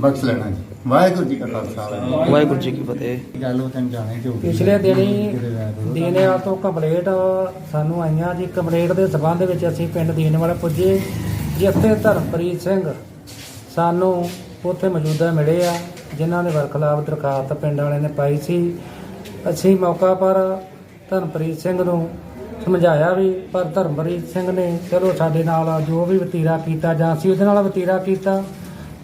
ਬਖਸ਼ ਲੈਣਾ ਜੀ। ਵਾਹਿਗੁਰੂ ਜੀ ਕਾ ਖਾਲਸਾ ਵਾਹਿਗੁਰੂ ਜੀ ਕੀ ਫਤਿਹ। ਗੱਲ ਉਹ ਤੈਨੂੰ ਜਾਣੇ ਜੋ ਪਿਛਲੇ ਦਿਨੀ ਦੀਨੇਵਾਲ ਤੋਂ ਕੰਪਲੇਂਟ ਸਾਨੂੰ ਆਈਆਂ ਜੀ। ਕੰਪਲੇਂਟ ਦੇ ਸਬੰਧ ਵਿੱਚ ਅਸੀਂ ਪਿੰਡ ਦੀਨੇਵਾਲ ਪੁੱਜੇ ਜਿੱਥੇ ਧਰਮਪ੍ਰੀਤ ਸਿੰਘ ਸਾਨੂੰ ਉੱਥੇ ਮੌਜੂਦਾ ਮਿਲੇ ਆ ਜਿਨ੍ਹਾਂ ਦੇ ਵਰਖਲਾਫ ਦਰਖਾਸਤ ਪਿੰਡ ਵਾਲਿਆਂ ਨੇ ਪਾਈ ਸੀ। ਅਸੀਂ ਮੌਕਾ ਪਰ ਧਰਮਪ੍ਰੀਤ ਸਿੰਘ ਨੂੰ ਸਮਝਾਇਆ ਵੀ ਪਰ ਧਰਮਪ੍ਰੀਤ ਸਿੰਘ ਨੇ ਚਲੋ ਸਾਡੇ ਨਾਲ ਜੋ ਵੀ ਵਤੀਰਾ ਕੀਤਾ ਜਾਂ ਅਸੀਂ ਉਹਦੇ ਨਾਲ ਵਤੀਰਾ ਕੀਤਾ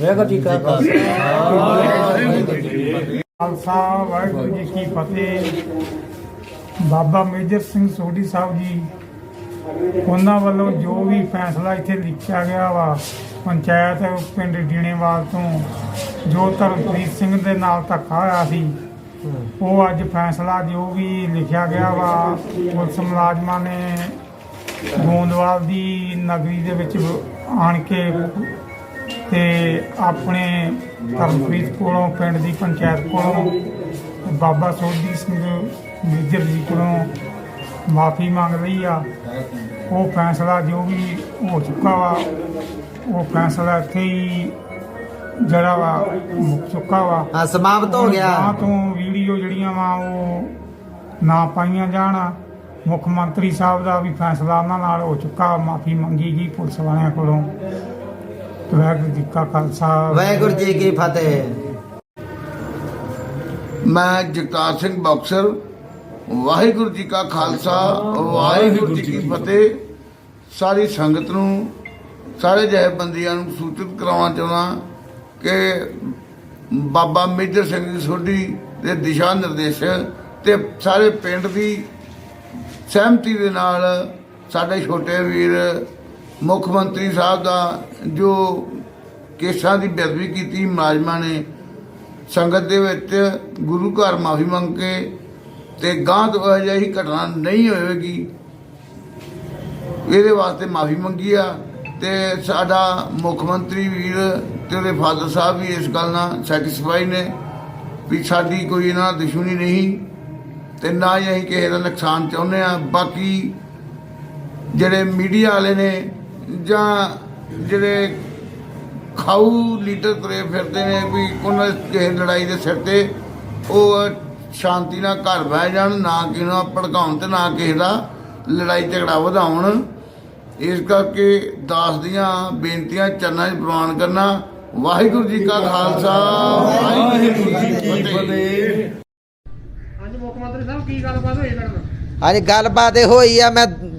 ਵਾਹਿਗੁਰੂ ਜੀ ਕਾ ਖਾਲਸਾ। ਖਾਲਸਾ ਵਾਹਿਗੁਰੂ ਜੀ ਕੀ ਫਤਿਹ। ਬਾਬਾ ਮੇਜਰ ਸਿੰਘ ਸੋਢੀ ਸਾਹਿਬ ਜੀ ਉਹਨਾਂ ਵੱਲੋਂ ਜੋ ਵੀ ਫੈਸਲਾ ਇੱਥੇ ਲਿਖਿਆ ਗਿਆ ਵਾ ਪੰਚਾਇਤ ਪਿੰਡ ਡੀਣੇਵਾਲ ਤੋਂ ਜੋ ਧਰਮਪ੍ਰੀਤ ਸਿੰਘ ਦੇ ਨਾਲ ਧੱਕਾ ਹੋਇਆ ਸੀ ਉਹ ਅੱਜ ਫੈਸਲਾ ਜੋ ਵੀ ਲਿਖਿਆ ਗਿਆ ਵਾ ਪੁਲਿਸ ਮੁਲਾਜ਼ਮਾਂ ਨੇ ਗੋਂਦਵਾਲ ਦੀ ਨਗਰੀ ਦੇ ਵਿੱਚ ਆਣ ਕੇ ਤੇ ਆਪਣੇ ਧਰਮਪ੍ਰੀਤ ਕੋਲੋਂ ਪਿੰਡ ਦੀ ਪੰਚਾਇਤ ਕੋਲੋਂ ਬਾਬਾ ਸੋਢੀ ਸਿੰਘ ਮੇਜਰ ਜੀ ਕੋਲੋਂ ਮਾਫੀ ਮੰਗ ਰਹੀ ਆ। ਉਹ ਫੈਸਲਾ ਜੋ ਵੀ ਹੋ ਚੁੱਕਾ ਵਾ ਉਹ ਫੈਸਲਾ ਇੱਥੇ ਹੀ ਜਿਹੜਾ ਵਾ ਮੁੱਕ ਚੁੱਕਾ ਵਾ। ਹਾਂ ਸਮਾਪਤ ਹੋ ਗਿਆ। ਗਾਂ ਤੋਂ ਵੀਡੀਓ ਜਿਹੜੀਆਂ ਵਾ ਉਹ ਨਾ ਪਾਈਆਂ ਜਾਣ। ਮੁੱਖ ਮੰਤਰੀ ਸਾਹਿਬ ਦਾ ਵੀ ਫੈਸਲਾ ਉਹਨਾਂ ਨਾਲ ਹੋ ਚੁੱਕਾ ਮਾਫੀ ਮੰਗੀ ਗਈ ਪੁਲਿਸ ਵਾਲਿਆਂ ਕੋਲੋਂ। ਵਾਹਿਗੁਰੂ ਜੀ ਕਾ ਖਾਲਸਾ। ਵਾਹਿਗੁਰੂ ਜੀ ਕੀ ਫਤਿਹ। ਮੈਂ ਜਗਤਾਰ ਸਿੰਘ ਬਾਕਸਰ ਵਾਹਿਗੁਰੂ ਜੀ ਕਾ ਖਾਲਸਾ ਵਾਹਿਗੁਰੂ ਜੀ ਕੀ ਫਤਿਹ। ਸਾਰੀ ਸੰਗਤ ਨੂੰ ਸਾਰੇ ਜਥੇਬੰਦੀਆਂ ਨੂੰ ਸੂਚਿਤ ਕਰਾਉਣਾ ਚਾਹੁੰਦਾ ਕਿ ਬਾਬਾ ਮੇਜਰ ਸਿੰਘ ਜੀ ਸੋਢੀ ਦੇ ਦਿਸ਼ਾ ਨਿਰਦੇਸ਼ ਤੇ ਸਾਰੇ ਪਿੰਡ ਦੀ ਸਹਿਮਤੀ ਦੇ ਨਾਲ ਸਾਡੇ ਛੋਟੇ ਵੀਰ ਮੁੱਖ ਮੰਤਰੀ ਸਾਹਿਬ ਦਾ ਜੋ ਕੇਸਾਂ ਦੀ ਬੇਅਦਬੀ ਕੀਤੀ ਮੁਲਾਜ਼ਮਾਂ ਨੇ, ਸੰਗਤ ਦੇ ਵਿੱਚ ਗੁਰੂ ਘਰ ਮਾਫੀ ਮੰਗ ਕੇ ਤੇ ਗਾਂ ਤੋਂ ਇਹੋ ਜਿਹੀ ਘਟਨਾ ਨਹੀਂ ਹੋਵੇਗੀ। ਇਹਦੇ ਵਾਸਤੇ ਮਾਫੀ ਮੰਗੀ ਆ ਤੇ ਸਾਡਾ ਮੁੱਖ ਮੰਤਰੀ ਵੀਰ ਤੇ ਉਹਦੇ ਫਾਦਰ ਸਾਹਿਬ ਵੀ ਇਸ ਗੱਲ ਨਾਲ ਸੈਟੀਸਫਾਈ ਨੇ ਵੀ ਸਾਡੀ ਕੋਈ ਇਹਨਾਂ ਨਾਲ ਦੁਸ਼ਮਣੀ ਨਹੀਂ ਤੇ ਨਾ ਹੀ ਅਸੀਂ ਕਿਸੇ ਦਾ ਨੁਕਸਾਨ ਚਾਹੁੰਦੇ ਆ ਬਾਕੀ ਜਿਹੜੇ ਮੀਡੀਆ ਵਾਲੇ ਨੇ ਜਾਂ ਜਿਹੜੇ ਖਾਊ ਲੀਡਰ ਤੁਰੇ ਫਿਰਦੇ ਨੇ ਵੀ ਉਹਨਾਂ ਦੇ ਲੜਾਈ ਦੇ ਸਿਰ ਤੇ ਉਹ ਸ਼ਾਂਤੀ ਨਾਲ ਘਰ ਬਹਿ ਜਾਣ ਨਾ ਕਿਸੇ ਨੂੰ ਭੜਕਾਉਣ ਤੇ ਨਾ ਕਿਸੇ ਦਾ ਲੜਾਈ ਝਗੜਾ ਵਧਾਉਣ। ਇਸ ਕਰਕੇ ਦਾਸ ਦੀਆਂ ਬੇਨਤੀਆਂ ਚਰਨਾਂ 'ਚ ਪ੍ਰਵਾਨ ਕਰਨਾ। ਵਾਹਿਗੁਰੂ ਜੀ ਕਾ ਖਾਲਸਾ। ਵਾਹਿਗੁਰੂ ਜੀ ਕੀ ਫਤਿਹ। ਹਾਂਜੀ ਮੁੱਖ ਮੰਤਰੀ ਸਾਹਿਬ ਕੀ ਗੱਲਬਾਤ ਹੋਈ ਨਾਲ ਹਾਂਜੀ ਗੱਲਬਾਤ ਇਹ ਹੋਈ ਆ ਮੈਂ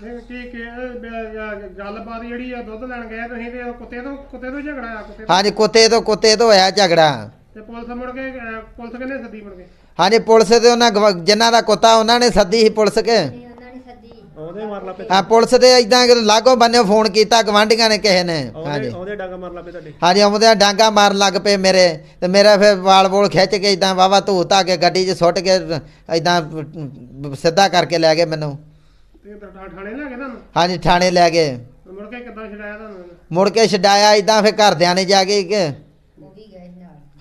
ਕੀ ਕੀ ਗੱਲਬਾਤ ਜਿਹੜੀ ਆ ਦੁੱਧ ਲੈਣ ਗਏ ਤੁਸੀਂ ਤੇ ਉਹ ਕੁੱਤੇ ਤੋਂ ਕੁੱਤੇ ਤੋਂ ਝਗੜਾ ਆ ਕੁੱਤੇ ਤੋਂ। ਹਾਂਜੀ ਕੁੱਤੇ ਤੋਂ ਕੁੱਤੇ ਤੋਂ ਹੋਇਆ ਝਗੜਾ। ਤੇ ਪੁਲਿਸ ਮੁੜ ਕੇ ਪੁਲਿਸ ਕਿੰਨੇ ਸੱਦੀ ਮੁੜ ਕੇ? ਹਾਂਜੀ ਪੁਲਿਸ ਤੇ ਉਹਨਾਂ ਗਵ- ਜਿਨ੍ਹਾਂ ਦਾ ਕੁੱਤਾ ਉਹਨਾਂ ਨੇ ਸੱਦੀ ਸੀ ਪੁਲਿਸ ਕੇ। ਉਹਦੇ ਮਾਰ ਲਾ ਹਾਂ ਪੁਲਿਸ ਤੇ ਇਦਾਂ ਲਾਗੋ ਬੰਨੇ ਫੋਨ ਕੀਤਾ ਗਵਾਂਢੀਆਂ ਨੇ ਕਿਸੇ ਨੇ। ਹਾਂਜੀ। ਉਹਦੇ ਡਾਂਗਾ ਮਾਰ ਲਾ ਪਏ ਤੁਹਾਡੇ। ਹਾਂਜੀ ਆਉਂਦੇ ਡਾਂਗਾ ਮਾਰਨ ਲੱਗ ਪਏ ਮੇਰੇ। ਤੇ ਮੇਰਾ ਫਿਰ ਵਾਲ ਵੋਲ ਖਿੱਚ ਕੇ ਇਦਾਂ ਵਾਵਾ ਧੂ ਧਾ ਕੇ ਗੱਡੀ 'ਚ ਸੁੱਟ ਕੇ ਇਦਾਂ ਸਿੱਧਾ ਕਰਕੇ ਲੈ ਗਏ ਮੈਨੂੰ। ਤੇ ਥਾ- ਥਾਣੇ ਲੈ ਗਏ ਤੁਹਾਨੂੰ? ਹਾਂਜੀ ਥਾਣੇ ਲੈ ਗਏ। ਮੁੜ ਕੇ ਕਿੱਦਾਂ ਛਡਾਇਆ ਤੁਹਾਨੂੰ ਮੁੜ ਕੇ ਛਡਾਇਆ ਇਦਾਂ ਫਿਰ ਘਰਦਿਆਂ ਨੇ ਜਾ ਕੇ ਕਿ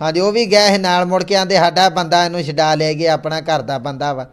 ਹਾਂਜੀ ਉਹ ਵੀ ਗਏ ਸੀ ਨਾਲ ਮੁੜ ਕੇ ਆਂਦੇ ਸਾਡਾ ਬੰਦਾ ਇਹਨੂੰ ਛਡਾ ਲੈ ਗਿਆ ਆਪਣਾ ਘਰ ਦਾ ਬੰਦਾ ਵਾ।